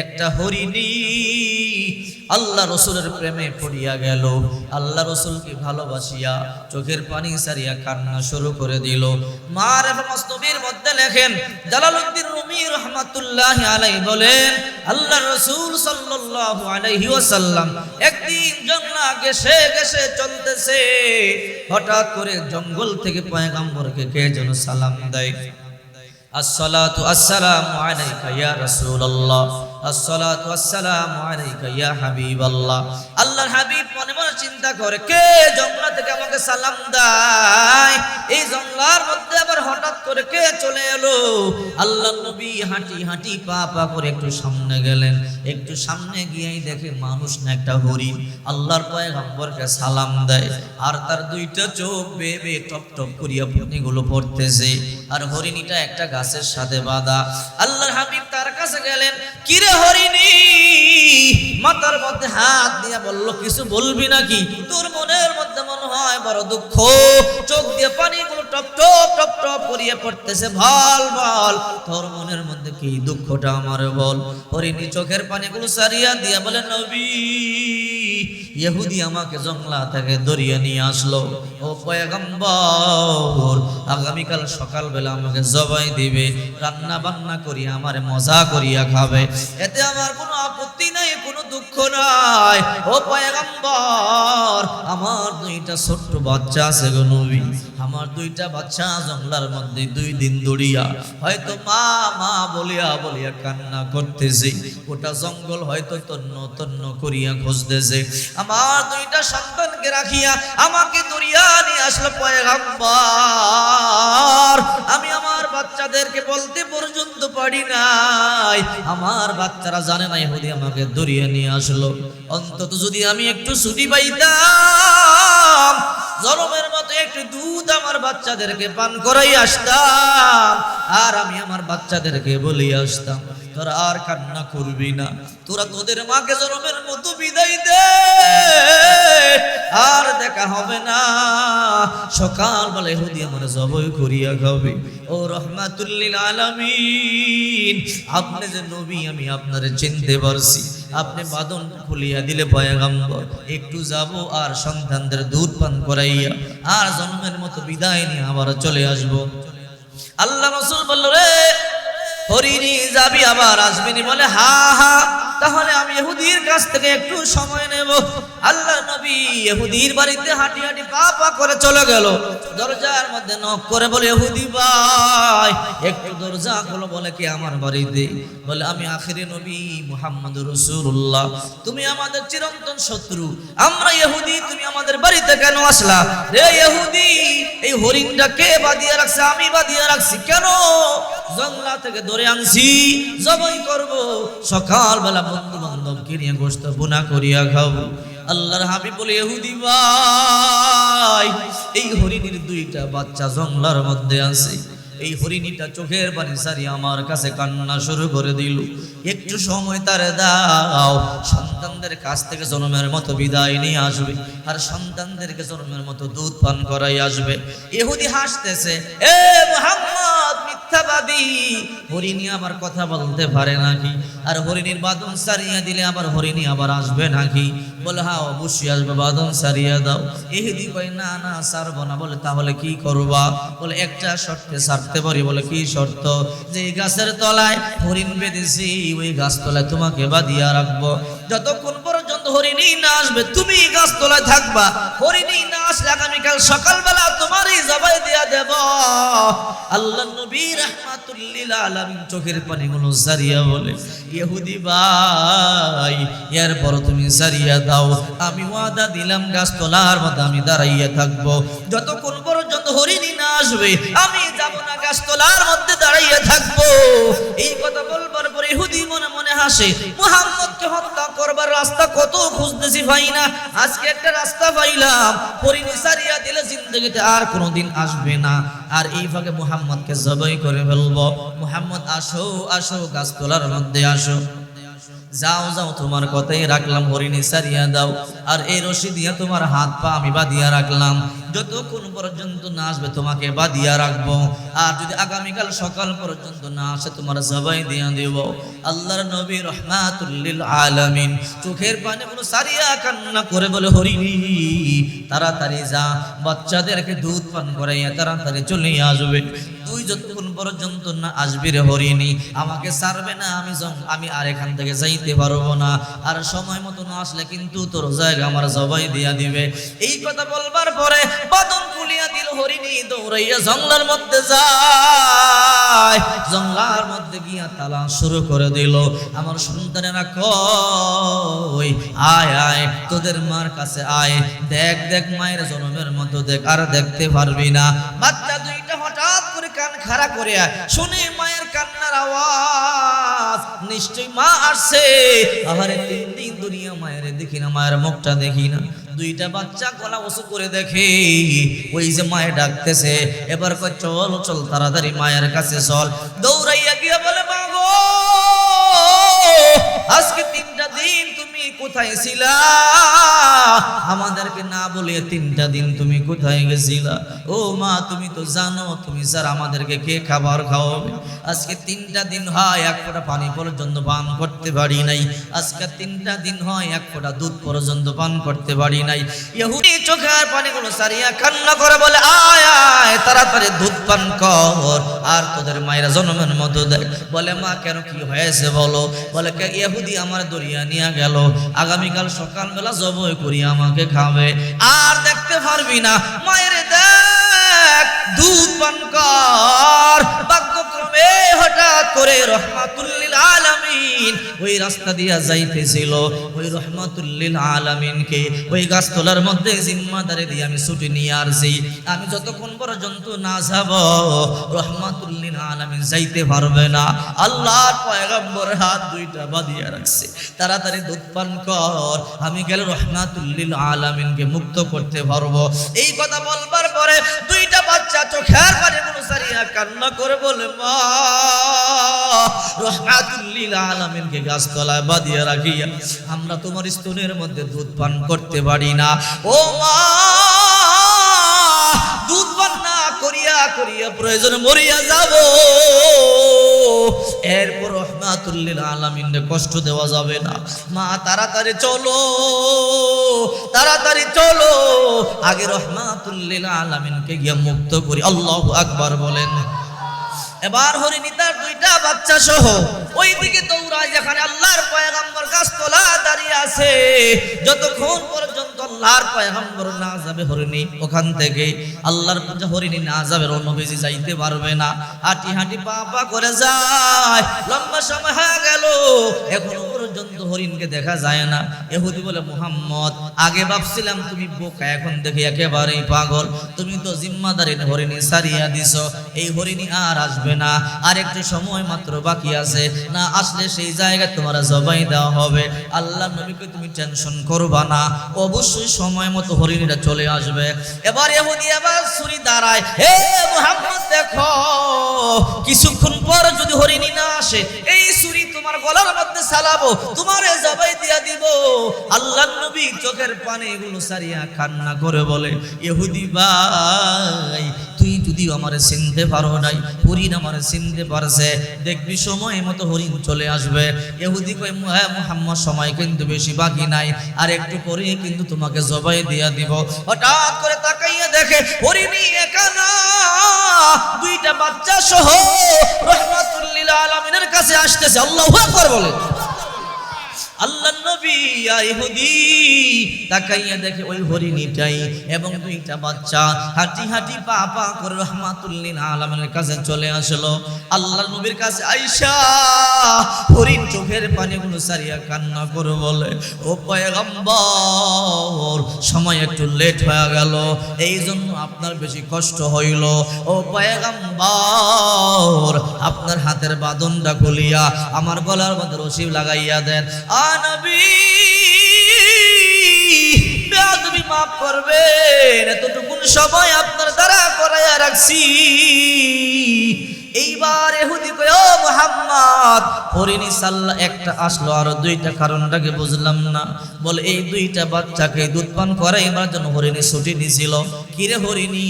একটা হরিণী। আল্লাহ রসুলের প্রেমে পড়িয়া গেল। আল্লাহ রসুলকে ভালোবাসিয়া চোখের পানি সারিয়া কান্না শুরু করে দিল। মার মস্তবির মধ্যে লেখেন, জালালউদ্দিন রুমি রহমাতুল্লাহ আলাই বলেন, আল্লাহ রসুল সাল্লাল্লাহু আলাইহি ওয়াসাল্লাম একদিন জঙ্গলা গেছে গেছে চলতেছে। হঠাৎ করে জঙ্গল থেকে পয়গাম্বরকে কে যেন সালাম দেয়। আসসালাতু আসসালামু আলাইকা ইয়া রাসূলুল্লাহ। আল্লাহর হাবিব মনে চিন্তা করে, কে আমাকে সালাম এই আবার হঠাৎ করে কে চলে এলো? আল্লাহ নবী হাঁটি হাঁটি পা পা করে একটু সামনে গেলেন। একটু সামনে গিয়েই দেখে মানুষ না একটা হরিণ। আল্লাহর পয়গম্বরকে সালাম দেয়। আর তার দুইটা চোখ বেয়ে বেয়ে টপ টপ করিয়া পানিগুলো পড়তেছে। আর হরিণীটা একটা গাছের সাথে বাঁধা। আল্লাহর হাবিব কাছে গেলেন, কিরে হরিণী? মাথার মধ্যে হাত দিয়া বলল, কিছু বলবি নাকি? তোর মনের মধ্যে মনে হয় বড় দুঃখ। চোখ দিয়ে পানিগুলো টপ টপ টপ টপ করিয়ে পড়তেছে, ভালো বল তোর মনের মধ্যে কি দুঃখটা আমার বল? হরিণী চোখের পানিগুলো সারিয়া দিয়া বলে, নবী ইহুদি আমাকে জংলা থেকে দরিয়ে নিয়ে আসলো। ও পয়গম্বর, আগামীকাল সকালবেলা আমাকে জবাই দিবে রান্না বান্না করিয়া আমার মজা করিয়া খাবে। এতে আমার কোনো আপত্তি নাই, কোনো দুঃখ নাই। ও পয়গম্বর আমার দুইটা ছোট্ট বাচ্চা আছে গো নবী। আমার দুইটা বাচ্চা জঙ্গলার মধ্যে দুই দিন দড়িয়া, হয়তো মা মা বলিয়া বলিয়া কান্না করতেছে। ওটা জঙ্গল হয়তো তন্ন তন্ন করিয়া খুঁজতেছে। আমার দুইটা সন্তানকে রাখিয়া আমাকে দরিয়া নিয়ে আসলো পয়গাম্বার। আমি আমার বাচ্চাদেরকে বলতে পারি নাই। আমার বাচ্চারা জানে না, ইহুদি আমাকে দরিয়া নিয়ে আসলো। অন্তত যদি আমি একটু ছুটি পাইতাম, জনমের মতো একটু দুধ আমার বাচ্চাদেরকে পান করাই আসতাম, আর আমি আমার বাচ্চাদেরকে বলি আসতাম, তোরা আর কান্না করবি না। তোরা তোদের মাকে জনমের মতো বিদায় দে, আর দেখা হবে না। সকাল বেলা হুদি আমার জবই করিয়া খাবে। ও রহমাতুল্লিল আলামিন, আপনি যে নবী, আমি আপনারে চিনতে পারছি। আপনি বাদন খুলিয়া দিলে পয়গাম্বর, একটু যাব আর সন্তানদের দুধ পান করাইয়া, আর জন্মের মতো বিদায় নিয়ে আবার চলে আসব। আল্লাহ রসুল বলল, রে হরিণী যাবি আবার আসবিনি? বলে, হা হা। তাহলে আমি ইহুদির কাছ থেকে একটু সময় নেব। আল্লাহ নবী ইহুদির বাড়িতে হাঁটি হাঁটি পা পা করে চলে গেল। দরজার মধ্যে নক করে বলে, ইহুদি ভাই, একটু দরজা খুলো, বলে, কি আমার বাড়িতে? বলে, আমি আখিরি নবী মুহাম্মদ রাসূলুল্লাহ। তুমি আমাদের চিরন্তন শত্রু। আমরা ইহুদি, তুমি আমাদের বাড়িতে কেন আসলা? রে ইহুদি, এই হরিণটা কে বাদিয়ে রাখছে? আমি বাদিয়ে রাখছি কেন? জঙ্গলা থেকে ধরে আনছি, জবাই করব। সকালবেলা বন্ধু বান্ধবকে নিয়ে গোস্ত বুনা করিয়া খাব। আল্লাহর হাবিব বলে, ইহুদি ভাই, এই হরিণীর দুইটা বাচ্চা জঙ্গলার মধ্যে আছে। এই হরিণীটা চোখের পানি সারি আমার কাছে কান্না শুরু করে দিল। একটু সময় তারে দাও, সন্তানদের কাছ থেকে জন্মের মতো বিদায় নিয়ে আসবে আর সন্তানদেরকে জন্মের মতো দুধ পান করাই আসবে। এহুদি হাসতেছে, এ মোহাম্মদ মিথ্যাবাদী। হরিণী আবার কথা বলতে পারে নাকি? আর হরিণীর বাদন দিলে আবার হরিণী আবার আসবে নাকি? অবশ্যই আসবে বাদন সারিয়া দাও। এহেদি কই না না, সারবো না। বলে, তাহলে কি করবা? বলে, একটা শর্তে সারতে পারি। বলে, কি শর্ত? যে এই গাছের তলায় হরিণ বেঁধেছি, ওই গাছ তলায় তোমাকে বাঁধিয়া রাখব। যতক্ষণ হরিণী না আসবে, তুমি গাছ তলায় থাকবা। হরিণী না আসলে আগামীকাল সকালবেলা তোমারই জবাই দিয়া দেব। আল্লাহ নবী রাহমাতুল্লিল চোখের পানিগুলো সারিয়া বলে, ইহুদি ভাই, এরপর তুমি সারিয়া দাও। আমি ওয়াদা দিলাম গাছ তোলার মতো আমি দাঁড়াইয়া থাকব। যতক্ষণ হরিণী না আসবে, আমি যাব না গাছ তোলার মধ্যে দাঁড়াইয়া থাকব। এই কথা বলবার পরে ইহুদি মনে মনে হাসে, মুহাম্মদকে হত্যা করবার রাস্তা কত খুঁজতেছি ভাই না, আজকে একটা রাস্তা পাইলাম, হরিণী সারিয়া দিলে জিন্দগিতে আর কোনোদিন আসবে না। আর এই ভাগে মুহাম্মদকে জবাই করে ফেলব, মুহাম্মদ, আসো আসো গাছ তোলার মধ্যে আসো। যাও যাও, তোমার কথাই রাখলাম, হরিণী সারিয়া দাও। আর এই রশি দিয়া তোমার হাত পা আমি বাঁধিয়া রাখলাম। যতক্ষণ পর্যন্ত না আসবে, তোমাকে বাদিয়া রাখব। আর যদি আগামীকাল সকাল পর্যন্ত না আসে, তোমার সবাই দিয়া দেব। আল্লাহর নবী রহমাতুল্লিল আলামিন চোখের পানি বলে সারিয়া কান্না করে বলে, হরিণী, তাড়াতাড়ি যা। বাচ্চাদেরকে দুধ পান করাইয়া তাড়াতাড়ি চলে আসবে। তুই যতক্ষণ পর্যন্ত না আসবি রে হরিণী, আমাকে সারবে না, আমি আমি আর এখান থেকে যাইতে পারব না। আর সময় মতো না আসলে কিন্তু তোর জায়গা আমার জবাই দিয়া দিবে। এই কথা বলবার পরে বাদন খুলিয়া দিল হরিণী, দৌড়াইয়া জঙ্গলার মধ্যে যায়। জঙ্গলার মধ্যে গিয়া তালা শুরু করে দিল। আমার সন্তানেরা কই আয় আয়, তোদের মার কাছে আয়। দেখ দেখ, মায়ের জন্মের মতো দেখ, আর দেখতে পারবি না। বাচ্চা দুইটা হঠাৎ করে কান খাড়া করে শুনে মায়ের কান্নার আওয়াজ নিশ্চয় মা আসছে। আহারে তিন দিন দুনিয়া মায়ের দেখি না, মায়ের মুখটা দেখি না। দুইটা বাচ্চা গলা উঁচু করে দেখে। ওই যে মায়ে ডাকতেছে, এবার কয়, চল চল, তাড়াতাড়ি মায়ের কাছে চল। দৌড়াইয়া গিয়ে বলে, মা আজকে কোথায় ছিলা আমাদেরকে না বলে তিনটা দিন তুমি কোথায় গেছিলা? ও মা, তুমি তো জানো, তুমি স্যার আমাদেরকে কে খাবার খাওয়াবে? আজকে তিনটা দিন হয়, এক ফোঁটা পানি পর্যন্ত পান করতে পারি নাই। আজকে তিনটা দিন হয়, এক ফোঁটা দুধ পর্যন্ত পান করতে পারি নাই। ইহুদি চোখের পানিগুলো সারিয়া কান্না করে বলে, আয় আয়, তাড়াতাড়ি দুধ পান কর, আর তোদের মায়েরা জন্মের মতো দেয় বলে, মা, কেন কি হয়েছে বলো? বলে ইহুদি আমার দরিয়া নিয়ে গেল। আগামীকাল সকালবেলা জবই করি আমাকে খাবে। আর দেখতে পারবি না মায়ের দেখ ওই রাস্তা দিয়া যাইতেছিল, ওই রহমাতুল্লিল আলামিনকে ওই গাছতলার মধ্যে জিম্মাদারি দিয়ে আমি ছুটি নিয়ে আসছি। আমি যতক্ষণ পর্যন্ত না যাব, রহমাতুল্লিল আলামিন যাইতে পারবে না। আল্লাহর পয়গম্বর হাত দুইটা বাঁধিয়া রাখছে। তাড়াতাড়ি দুধ পান কর, আমি গেলে রহমাতুল্লিল আলামিনকে মুক্ত করতে পারব। এই কথা বলবার পরে দুইটা বাচ্চা চোখের পানি সারিয়া কান্না করে বলে, মা গাছতলায় আমরা তোমার স্তনের মধ্যে দুধ পান করতে পারি না। ও মা, দুধ পান না করিয়া করিয়া প্রয়োজন মরিয়া যাব। এরপর রহমাতুল্লিল আলামিনকে কষ্ট দেওয়া যাবে না। মা, তাড়াতাড়ি চলো তাড়াতাড়ি চলো। আগে রহমাতুল্লিল আলামিনকে গিয়ে মুক্ত করি। আল্লাহু আকবার বলেন। এবার হরিণী তার দুইটা বাচ্চা সহ ওই দিকে দৌড়ায় যেখানে আল্লাহর পয়গাম্বর গাছতলা দাঁড়িয়ে আছে। যতক্ষণ পর্যন্ত আল্লাহর পয়গাম্বর না যাবে হরিণী, ওখান থেকে আল্লাহর পূজা হরিণী না যাবে রণবেজি যাইতে পারবে না। হাঁটি হাঁটি পা পা করে যায়, লম্বা সময় হয়ে গেল, এখনও পর্যন্ত হরিণকে দেখা যায় না। এহুদি বলে, মোহাম্মদ, আগে ভাবছিলাম তুমি বোকা, এখন দেখে একেবারেই পাগল। তুমি তো জিম্মাদারি হরিণী সারিয়া দিছ। এই হরিণী আর আসবে না। আর একটু সময় মাত্র বাকি আছে। না আসলে সেই জায়গায় তোমার জবাই দেওয়া হবে। আল্লাহ নবীকে তুমি টেনশন করবা না। অবশ্যই সময় মতো হরিণীরা চলে আসবে। এবার এহুদি আবার ছুরি দাঁড়ায় হে মোহাম্মদ, দেখো, কিছুক্ষণ পর যদি হরিণী না আসে, এই ছুরি তোমার গলার মধ্যে সালাবো তোমার জবাই দিয়া দিব। আল্লাহ নবী চোখের পানি এগুলো সারিয়া কান্না করে বলে, ইহুদি ভাই, তুই যদি আমারে চিনতে পারো নাই, হরিণ আমারে চিনতে পারছে, দেখবি সময় মতো হরিণ চলে আসবে। ইহুদি কই হ্যাঁ মুহাম্মদ, সময় কিন্তু বেশি বাকি নাই, আর একটু পরে কিন্তু তোমাকে জবাই দিয়া দিব। হঠাৎ করে তাকাইয়া দেখে হরিণী একা দুইটা বাচ্চা সহ রহমাতুল্লিল আলামিনের কাছে আসতেছে। আল্লাহু আকবার বলে আল্লাহ নবী আর ইহুদি, তাকাইয়া দেখে ওই হরিণীটাই এবং দুইটা বাচ্চা হাঁটি হাঁটি পা পা করে রহমাতুল্লিন আলমের কাছে চলে আসলো। আল্লাহ নবীর কাছে আইসা হরিণ চোখের পানিগুলো সারিয়া কান্না করে বলে, ও পয়গম্বর, সময় একটু লেট হয়ে গেল এই জন্য আপনার বেশি কষ্ট হইল। ও পয়গম্বর, আপনার হাতের বাদনটা খুলিয়া আমার গলার মধ্যে রসিব লাগাইয়া দেন। তুমি মাফ করবেন, এতটুকুন সময় আপনার দ্বারা করাইয়া রাখছি। এইবার এহুদি কয়, ও মুহাম্মদ, হরিণী সাল্লাহ একটা আসলো, আর দুইটা কারণটাকে বুঝলাম না। বলে, এই দুইটা বাচ্চাকে দুধ পান করাইবার জন্য হরিণী ছুটি নিছিল। কিরে হরিণী?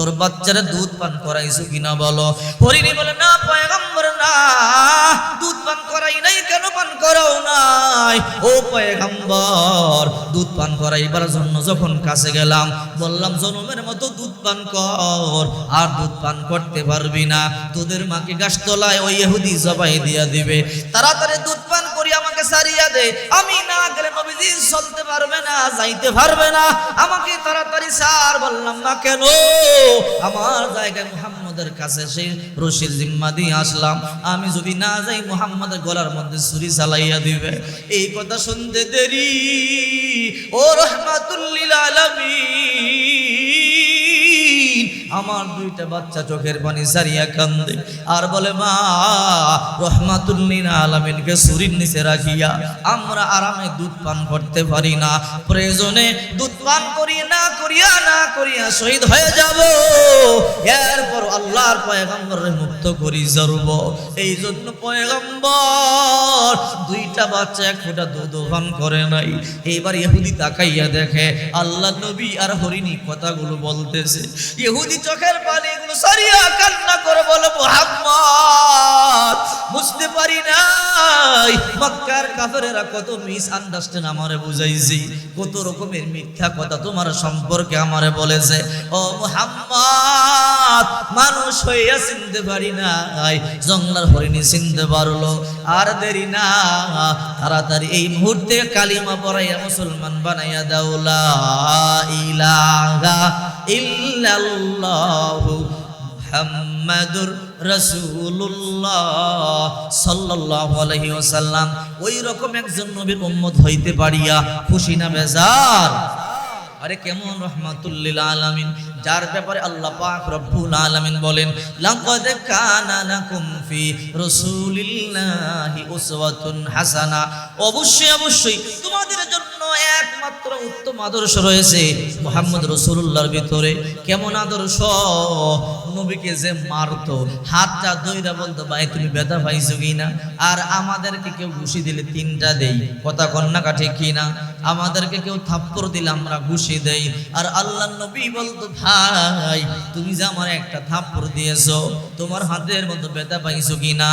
তোর বাচ্চারা দুধ পান করাইছো কিনা বলো? হরিণী বলে, না পয়গম্বর, না। দুধ পান করাই নাই, কেন পান করাও নাই? ও পয়গম্বর, দুধ পান করাইবার জন্য যখন কাছে গেলাম, বললাম, জনমের মতো দুধ পান কর, আর দুধ পান করতে পারবি না। তোদের মাকে গাছ গাছতলায় ওই ইহুদি জবাই দিয়া দিবে। তাড়াতাড়ি দুধ করি আমাকে সারিয়া দে। আমি না গেলে নবীজি চলতে পারবে না, যাইতে পারবে না। আমাকে তাড়াতাড়ি সার বললাম, না কেন? আমার জায়গায় মুহাম্মদের কাছে সেই রশির জিম্মা দিয়ে আসলাম। আমি যদি না যাই, মুহাম্মদের গলার মধ্যে ছুরি চালাইয়া দিবে। এই কথা শুনতে দেরি। ও রহমাতুল্লিল আলামিন। আমার দুইটা বাচ্চা চোখের পানি সারিয়া কান্দে আর বলে, মা রহমাতুল্লিন আলামিনকে সুরির নিচে রাখিয়া আমরা আরামে দুধ পান করতে পারি না। প্রয়োজনে দুধ পান করিয়া, না করিয়া না করিয়া শহীদ হয়ে যাব। এরপর আল্লাহর পয়গম্বরের মুক্ত করি জরব। এই জন্য পয়গম্বর, দুইটা বাচ্চা এক ফোঁটা দুধ পান করে নাই। এইবার ইহুদি তাকাইয়া দেখে, আল্লাহ নবী আর হরিণী কথাগুলো বলতেছে। ইহুদি চোখের পানিগুলো সারিয়া কান্না করে বলে, মোহাম্মদ, বুঝতে পারি নাই। মক্কার কাফেরেরা কত মিস আন্ডারস্ট্যান্ড আমারে বুঝাইছি, কত রকমের মিথ্যা কথা তোমার সম্পর্কে আমারে বলেছে। ও মোহাম্মদ, মানুষ হইয়া চিনতে পারি নাই, জঙ্গলার হরিণী চিনতে পারল। আর দেরি না, তাড়াতাড়ি এই মুহূর্তে কালিমা পড়াইয়া মুসলমান বানাইয়া দাউলা ইলাহা ইল্লাল্লাহু মুহাম্মাদুর রাসূলুল্লাহ সাল্লাল্লাহু আলাইহি ওয়াসাল্লাম। ওই রকম একজন নবীর উম্মত হইতে পারিয়া খুশি না বেজার? আরে কেমন রহমাতুল্লিল আলামিন। যার ব্যাপারে আল্লাহ পাক রব্বুল আলামিন বলেন, লাকাদ কানা লাকুম ফি রাসূলিল্লাহি উসওয়াতুন হাসানা। অবশ্যই অবশ্যই, তোমাদের জন্য একমাত্র উত্তম আদর্শ রয়েছে মোহাম্মদ রসুল্লাহর ভিতরে। কেমন আদর্শ? নবীকে যে মারতো, হাতটা দইরা বলতো, ভাই, তুমি ব্যথা পাইছো কিনা? আর আমাদেরকে কেউ ঘুষি দিলে তিনটা দেই, কথা কন্যা কাঠে কিনা? আমাদেরকে কেউ থাপ্পড় দিলে আমরা ঘুষি দেই। আর আল্লাহ নবী বলতো ভাই তুমি যে আমার একটা থাপ্পড় দিয়েছ তোমার হাতের মতো ব্যথা পাইছো কিনা?